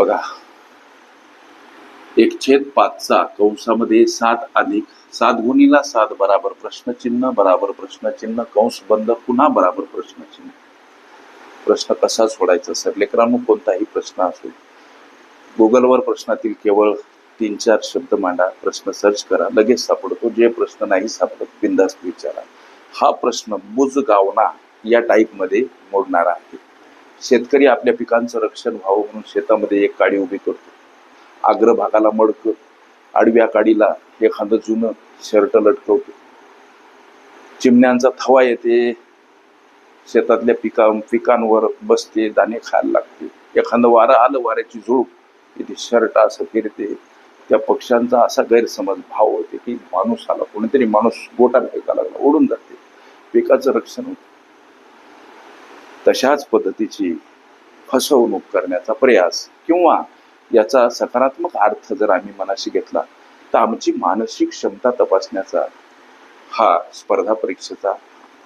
बघा. एक छेद पाचचा कंसामध्ये सात अधिक सात गुणीला सात बराबर प्रश्नचिन्ह बराबर प्रश्नचिन्ह कंस बंद पुन्हा बराबर प्रश्नचिन्ह. प्रश्न कसा सोडायचा सर लेकरांनो कोणताही प्रश्न असो. गुगलवर प्रश्नातील केवळ तीन चार शब्द मांडा प्रश्न सर्च करा लगेच सापडतो. जे प्रश्न नाही सापडत बिंदास्त विचारा. हा प्रश्न बुज गावना या टाईपमध्ये मोडणारा आहे. शेतकरी आपल्या पिकांचं रक्षण व्हावं म्हणून शेतामध्ये एक काडी उभी करतो. आग्र भागाला मडक आडव्या काडीला एखादं जुनं शर्ट लटकवतो. चिमण्यांचा थवा येते. शेतातल्या पिका पिकांवर बसते दाणे खायला लागते. एखादं वारं आलं वाऱ्याची झुळूक इथे शर्ट असं फिरते. त्या पक्ष्यांचा असा गैरसमज भाव होते की माणूस आला कोणीतरी माणूस गोटा फेका लागला ओढून जाते. पिकाचं रक्षण होतं. तशाच पद्धतीची फसवणूक करण्याचा प्रयास किंवा याचा सकारात्मक अर्थ जर आम्ही मनाशी घेतला तर आमची मानसिक क्षमता तपासण्याचा हा स्पर्धा परीक्षेचा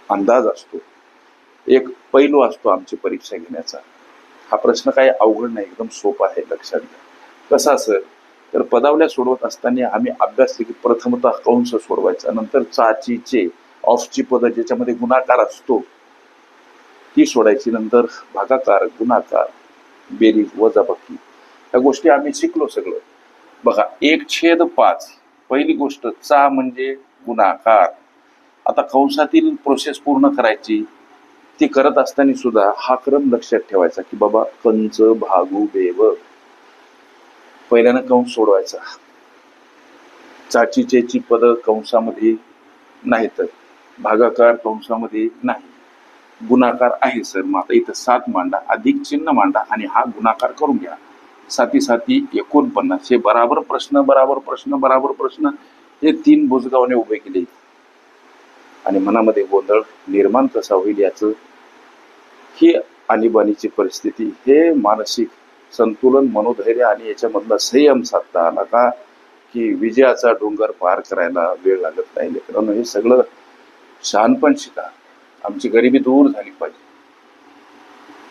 अंदाज असतो. एक पैलू असतो आमची परीक्षा घेण्याचा. हा प्रश्न काही अवघड नाही एकदम सोपा आहे लक्षात घ्या. कसा सर तर पदावल्या सोडवत असताना आम्ही अभ्यासले की प्रथमतः कंस सोडवायचा नंतर चाची चे ऑफची पद ज्याच्यामध्ये गुणाकार असतो ती सोडायची नंतर भागाकार गुणाकार बेरीज वजाबाकी या गोष्टी आम्ही शिकलो सगळं. बघा एक छेद पाच पहिली गोष्ट चा म्हणजे गुणाकार. आता कंसातील प्रोसेस पूर्ण करायची ती करत असताना सुद्धा हा क्रम लक्षात ठेवायचा की बाबा कंच भागू देव पहिल्यानं कंस सोडवायचा. चाचीचेची पद कंसामध्ये नाहीत. भागाकार कंसामध्ये नाही. गुणाकार आहे सर. मग आता इथं सात मांडा अधिक चिन्ह मांडा आणि हा गुणाकार करून घ्या. साती साती एकोणपन्नास. हे बराबर प्रश्न बराबर प्रश्न बराबर प्रश्न. हे तीन भुजगावने उभे केले. आणि मनामध्ये गोंधळ निर्माण कसा होईल याचं ही आणीबाणीची परिस्थिती हे मानसिक संतुलन मनोधैर्य आणि याच्यामधला संयम साधता आला का? की विजयाचा डोंगर पार करायला वेळ लागत नाही. लेकरांनो हे सगळं शहाणपण शिका. आमची गरिबी दूर झाली पाहिजे.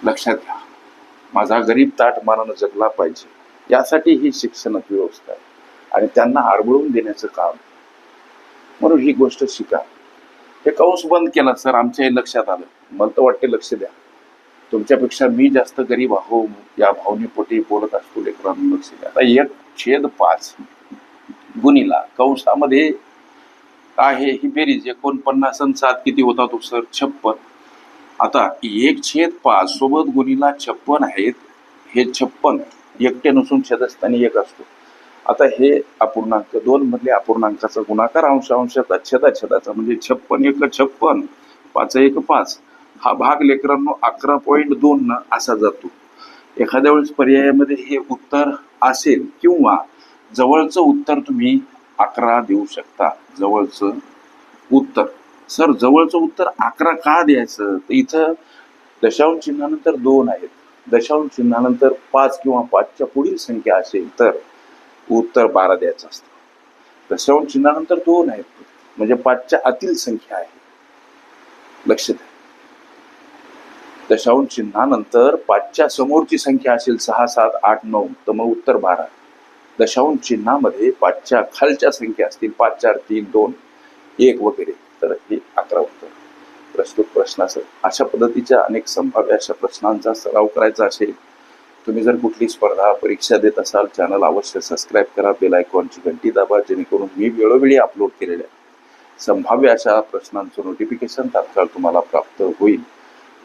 लक्षात घ्या. माझा गरीब ताट मानानं जगला पाहिजे. यासाठी ही शिक्षण व्यवस्था आहे. आणि त्यांना आरबळून देण्याचं काम. म्हणून ही गोष्ट शिका. हे कंस बंद केला सर आमच्या हे लक्षात आलं. मला तर वाटते लक्ष द्या. तुमच्यापेक्षा मी जास्त गरीब आहो या भावनेपोटी बोलत असतो लेकरांना लक्ष द्या. आता एक छेद पाच. गुणीला कंसामध्ये आहे ही बेरीज. एकोणपन्नास आणि सात किती होता तो सर? छप्पन. आता एक छेद पाच सोबत गुणीला छप्पन आहेत हे छप्पन. एकटे नसून छेदस्थानी एक असतो. आता हे अपूर्णांक दोन मधले अपूर्णांकाचा गुणाकार अंश अंशाचा छेदा छेदाचा म्हणजे छप्पन एक छप्पन पाच एक पाच. हा भाग लेकरांनो अकरा पॉईंट दोन न असा जातो. एखाद्या वेळेस पर्यायामध्ये हे उत्तर असेल किंवा जवळचं उत्तर तुम्ही अकरा देऊ शकता जवळचं उत्तर. सर जवळचं उत्तर अकरा का द्यायचं? तर इथं दशांश चिन्हानंतर दोन आहेत. दशांश चिन्हानंतर पाच किंवा पाचच्या पुढील संख्या असेल तर उत्तर बारा द्यायचं असतं. दशांश चिन्हानंतर दोन आहेत. म्हणजे पाचच्या आतील संख्या आहे. लक्ष द्या. दशांश चिन्हानंतर पाचच्या समोरची संख्या असेल सहा सात आठ नऊ. तर मग उत्तर बारा. दशांश चिन्हामध्ये पाचच्या खालच्या संख्या असतील. पाच चार तीन दोन एक वगैरे. तर हे अकरा उत्तर. प्रस्तुत प्रश्नाचं. अशा पद्धतीच्या अनेक संभाव्य अशा प्रश्नांचा सराव करायचा असेल तुम्ही जर कुठली स्पर्धा परीक्षा देत असाल चॅनल अवश्य सबस्क्राईब करा बेल आयकॉनची घंटी दाबा जेणेकरून मी वेळोवेळी अपलोड केलेल्या संभाव्य अशा प्रश्नांचं नोटिफिकेशन तात्काळ तुम्हाला प्राप्त होईल.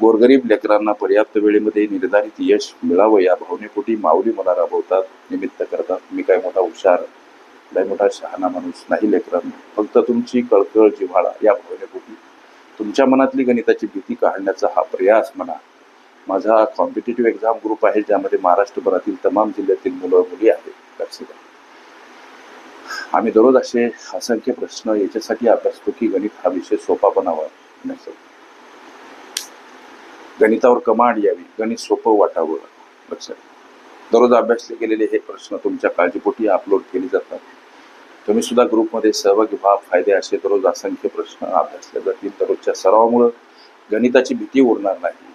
गोरगरीब लेकरांना पर्याप्त वेळेमध्ये निर्धारित यश मिळावं या भावनेपोटी माऊली मला राबवतात निमित्त करतात. मी काय मोठा हुशार लय मोठा शहाणा माणूस नाही लेकरांना. फक्त तुमची कळकळ जिव्हाळा या भावनेपोटी तुमच्या मनातली गणिताची भीती काढण्याचा हा प्रयास म्हणा. माझा कॉम्पिटेटिव्ह एक्झाम ग्रुप आहे ज्यामध्ये महाराष्ट्रभरातील तमाम जिल्ह्यातील मुलं मुली आहेत. आम्ही दररोज असे असंख्य प्रश्न याच्यासाठी अभ्यासतो की गणित हा विषय सोपा बनावा. नसेल. गणितावर कमांड यावी. गणित सोपं वाटावं. लक्षात दररोज अभ्यासले गेलेले हे प्रश्न तुमच्या काळजीपोटी अपलोड केले जातात. तुम्ही सुद्धा ग्रुपमध्ये सहभागी व्हा. फायदे असे दररोज असंख्य प्रश्न अभ्यासले जातील. दररोजच्या सरावामुळं गणिताची भीती उरणार नाही.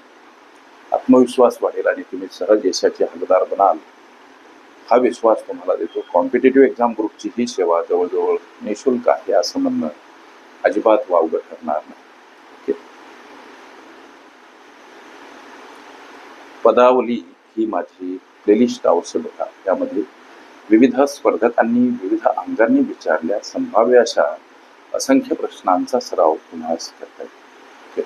आत्मविश्वास वाढेल आणि तुम्ही सहज यशाचे हकदार बनाल. हा विश्वास तुम्हाला देतो. कॉम्पिटेटिव्ह एक्झाम ग्रुपची ही सेवा जवळजवळ निशुल्क आहे असं म्हणणं अजिबात वावगं ठरणार नाही. पदावली ही माझी प्लेलिस्ट अवश्य बघा यामध्ये विविध स्पर्धकांनी विविध अंगांनी विचारल्या संभाव्य अशा असंख्य प्रश्नांचा सराव तुम्हाला करता येईल.